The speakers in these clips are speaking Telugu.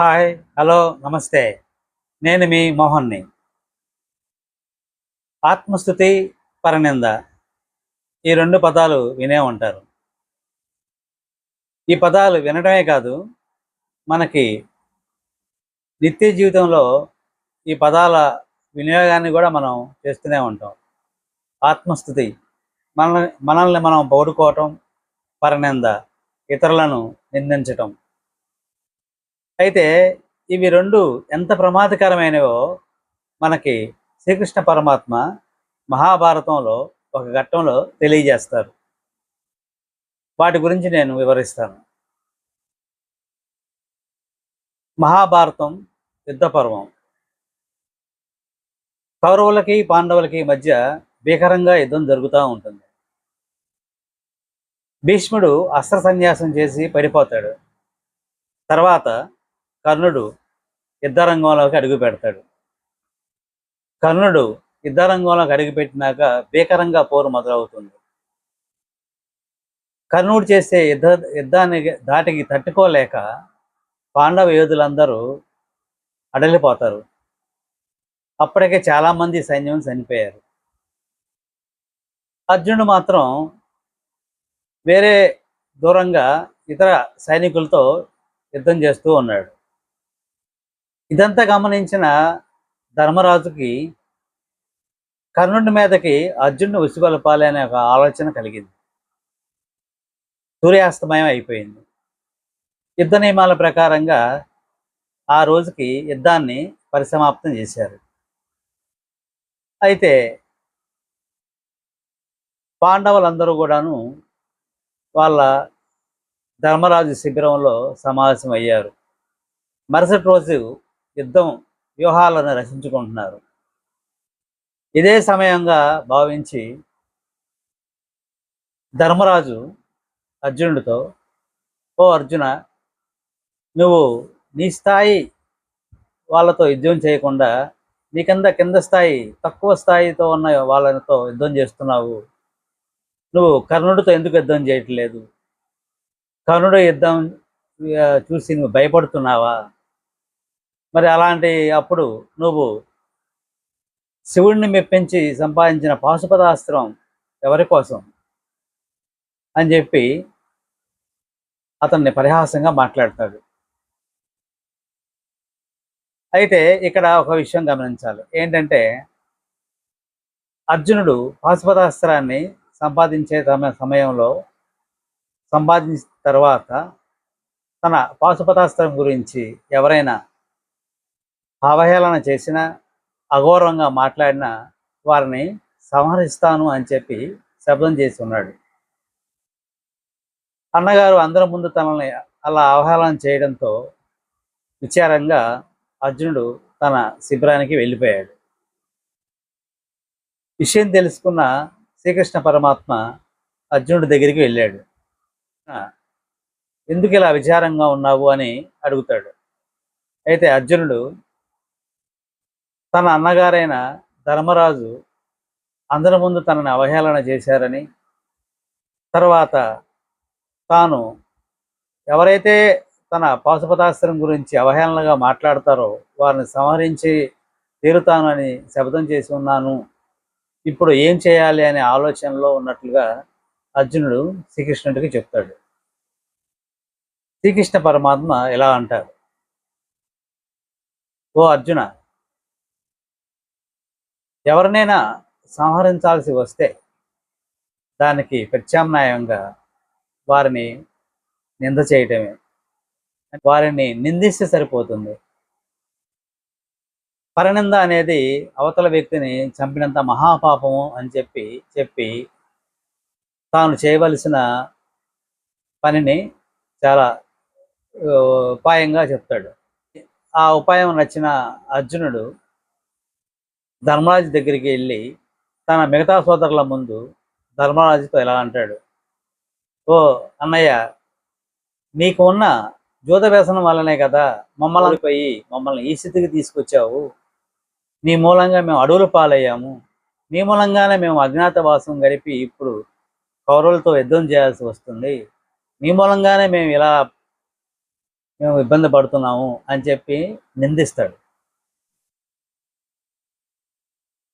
హాయ్ హలో నమస్తే. నేను మీ మోహన్ని. ఆత్మస్థుతి పరనింద. ఈ రెండు పదాలు వినే ఉంటారు. ఈ పదాలు వినడమే కాదు మనకి నిత్య జీవితంలో ఈ పదాల వినియోగాన్ని కూడా మనం చేస్తూనే ఉంటాం. ఆత్మస్థుతి మనల్ని మనల్ని మనం పౌడుకోవటం పరనింద ఇతరులను నిందించటం. అయితే ఇవి రెండు ఎంత ప్రమాదకరమైనవో మనకి శ్రీకృష్ణ పరమాత్మ మహాభారతంలో ఒక ఘట్టంలో తెలియజేస్తారు. వాటి గురించి నేను వివరిస్తాను. మహాభారతం యుద్ధ పర్వం కౌరవులకి పాండవులకి మధ్య భీకరంగా యుద్ధం జరుగుతూ ఉంటుంది. భీష్ముడు అస్త్ర సన్యాసం చేసి పడిపోతాడు. తర్వాత కర్ణుడు యుద్ధరంగంలోకి అడుగు పెడతాడు. కర్ణుడు యుద్ధరంగంలోకి అడుగు పెట్టినాక భీకరంగా పోరు మొదలవుతుంది. కర్ణుడు చేసే యుద్ధ యుద్ధాన్ని దాటికి తట్టుకోలేక పాండవ యోధులందరూ అడలిపోతారు. అప్పటికే చాలామంది సైన్యం చనిపోయారు. అర్జునుడు మాత్రం వేరే దూరంగా ఇతర సైనికులతో యుద్ధం చేస్తూ ఉన్నాడు. ఇదంతా గమనించిన ధర్మరాజుకి కర్ణుడి మీదకి అర్జునుడు ఉసిగొలపాలి అనే ఒక ఆలోచన కలిగింది. సూర్యాస్తమయం అయిపోయింది. యుద్ధ నియమాల ప్రకారంగా ఆ రోజుకి యుద్ధాన్ని పరిసమాప్తం చేశారు. అయితే పాండవులందరూ కూడాను వాళ్ళ ధర్మరాజు శిబిరంలో సమావేశం అయ్యారు మరుసటి రోజు యుద్ధం వ్యూహాలను రచించుకుంటున్నారు. ఇదే సమయంగా భావించి ధర్మరాజు అర్జునుడితో ఓ అర్జున నువ్వు నీ స్థాయి వాళ్ళతో యుద్ధం చేయకుండా నీ కింద కింద స్థాయి తక్కువ స్థాయితో ఉన్న వాళ్ళతో యుద్ధం చేస్తున్నావు. నువ్వు కర్ణుడితో ఎందుకు యుద్ధం చేయట్లేదు? కర్ణుడు యుద్ధం చూసి నువ్వు భయపడుతున్నావా? మరి అలాంటి అప్పుడు నువ్వు శివుడిని మెప్పించి సంపాదించిన పాశుపదాస్త్రం ఎవరి కోసం? అని చెప్పి అతన్ని పరిహాసంగా మాట్లాడతాడు. అయితే ఇక్కడ ఒక విషయం గమనించాలి. ఏంటంటే అర్జునుడు పాశుపదాస్త్రాన్ని సంపాదించే సమ- సమయంలో సంపాదించిన తర్వాత తన పాశుపతాస్త్రం గురించి ఎవరైనా అవహేళన చేసిన అఘోరంగా మాట్లాడిన వారిని సంహరిస్తాను అని చెప్పి శబ్దం చేసి ఉన్నాడు. అన్నగారు అందరి ముందు తనని అలా అవహేళన చేయడంతో విచారంగా అర్జునుడు తన శిబిరానికి వెళ్ళిపోయాడు. విషయం తెలుసుకున్న శ్రీకృష్ణ పరమాత్మ అర్జునుడి దగ్గరికి వెళ్ళాడు. "ఆ, ఎందుకు ఇలా విచారంగా ఉన్నావు? అని అడుగుతాడు. అయితే అర్జునుడు తన అన్నగారైన ధర్మరాజు అందరి ముందు తనని అవహేళన చేశారని తర్వాత తాను ఎవరైతే తన పాశుపతాస్త్రం గురించి అవహేళనగా మాట్లాడతారో వారిని సంహరించి తీరుతాను అని శబ్దం చేసి ఉన్నాను. ఇప్పుడు ఏం చేయాలి అనే ఆలోచనలో ఉన్నట్లుగా అర్జునుడు శ్రీకృష్ణుడికి చెప్తాడు. శ్రీకృష్ణ పరమాత్మ ఇలా అంటారు ఓ అర్జున ఎవరినైనా సంహరించాల్సి వస్తే దానికి ప్రత్యామ్నాయంగా వారిని నింద చేయటమే. వారిని నిందిస్తే సరిపోతుంది. పరనింద అనేది అవతల వ్యక్తిని చంపినంత మహాపాపము అని చెప్పి చెప్పి తాను చేయవలసిన పనిని చాలా ఉపాయంగా చెప్తాడు. ఆ ఉపాయం నచ్చిన అర్జునుడు ధర్మరాజు దగ్గరికి వెళ్ళి తన మిగతా సోదరుల ముందు ధర్మరాజుతో ఇలా అంటాడు. ఓ అన్నయ్య నీకు ఉన్న జూత వ్యసనం వల్లనే కదా మమ్మల్ని పోయి మమ్మల్ని ఈ స్థితికి తీసుకొచ్చావు. నీ మూలంగా మేము అడవులు పాలయ్యాము. నీ మూలంగానే మేము అజ్ఞాతవాసం గడిపి ఇప్పుడు కౌరవులతో యుద్ధం చేయాల్సి వస్తుంది. నీ మూలంగానే మేము ఇలా మేము ఇబ్బంది పడుతున్నాము అని చెప్పి నిందిస్తాడు.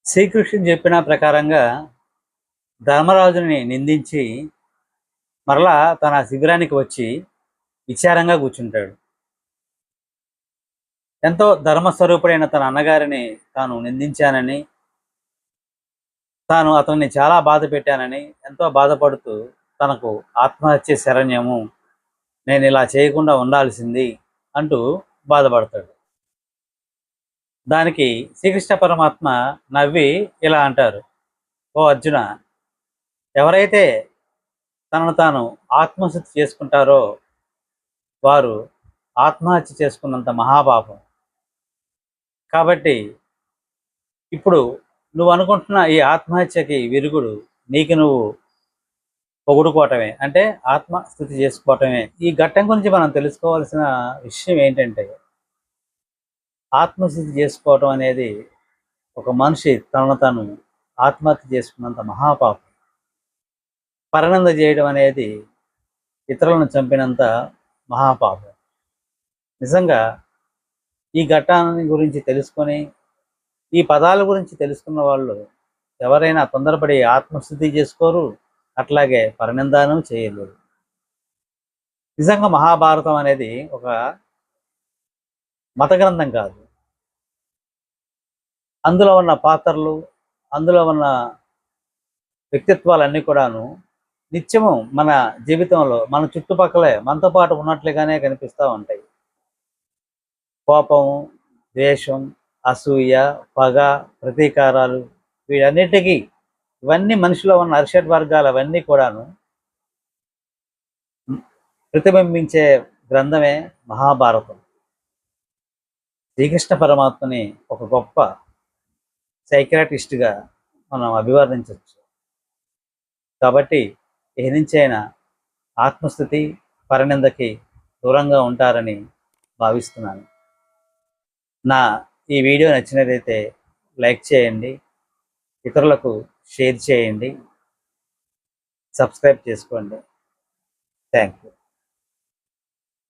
శ్రీకృష్ణుడు చెప్పిన ప్రకారంగా ధర్మరాజుని నిందించి మరలా తన శిబిరానికి వచ్చి విచారంగా కూర్చుంటాడు. ఎంతో ధర్మస్వరూపుడైన తన అన్నగారిని తాను నిందించానని తాను అతన్ని చాలా బాధ పెట్టానని ఎంతో బాధపడుతూ తనకు ఆత్మహత్య శరణ్యము నేను ఇలా చేయకుండా ఉండాల్సింది అంటూ బాధపడతాడు. దానికి శ్రీకృష్ణ పరమాత్మ నవ్వి ఇలా అంటారు. ఓ అర్జున ఎవరైతే తనను తాను ఆత్మశుద్ధి చేసుకుంటారో వారు ఆత్మహత్య చేసుకున్నంత మహాపాపం. కాబట్టి ఇప్పుడు నువ్వు అనుకుంటున్న ఈ ఆత్మహత్యకి విరుగుడు నీకు నువ్వు పొగుడుకోవటమే. అంటే ఆత్మస్థుతి చేసుకోవటమే. ఈ ఘట్టం గురించి మనం తెలుసుకోవాల్సిన విషయం ఏంటంటే ఆత్మశుద్ధి చేసుకోవటం అనేది ఒక మనిషి తనను తను ఆత్మహత్య చేసుకున్నంత మహాపాపం. పరనంద చేయడం అనేది ఇతరులను చంపినంత మహాపాపం. నిజంగా ఈ ఘట్టాన్ని గురించి తెలుసుకొని ఈ పదాల గురించి తెలుసుకున్న వాళ్ళు ఎవరైనా తొందరపడి ఆత్మశుద్ధి చేసుకోరు అట్లాగే పరిణందానం చేయలేరు. నిజంగా మహాభారతం అనేది ఒక మత గ్రంథం కాదు. అందులో ఉన్న పాత్రలు అందులో ఉన్న వ్యక్తిత్వాలన్నీ కూడాను నిత్యము మన జీవితంలో మన చుట్టుపక్కలే మనతో పాటు ఉన్నట్లుగానే కనిపిస్తూ ఉంటాయి. కోపం ద్వేషం అసూయ పగ ప్రతీకారాలు వీటన్నిటికీ ఇవన్నీ మనిషిలో ఉన్న అరిషడ్ వర్గాలు అవన్నీ కూడాను ప్రతిబింబించే గ్రంథమే మహాభారతం. శ్రీకృష్ణ పరమాత్మని ఒక గొప్ప సైక్రాటిస్ట్గా మనం అభివర్ణించవచ్చు. కాబట్టి ఏ నుంచైనా ఆత్మస్థుతి పరనిందకి దూరంగా ఉంటారని భావిస్తున్నాను. నా ఈ వీడియో నచ్చినదైతే లైక్ చేయండి ఇతరులకు షేర్ చేయండి సబ్స్క్రైబ్ చేసుకోండి. Thank you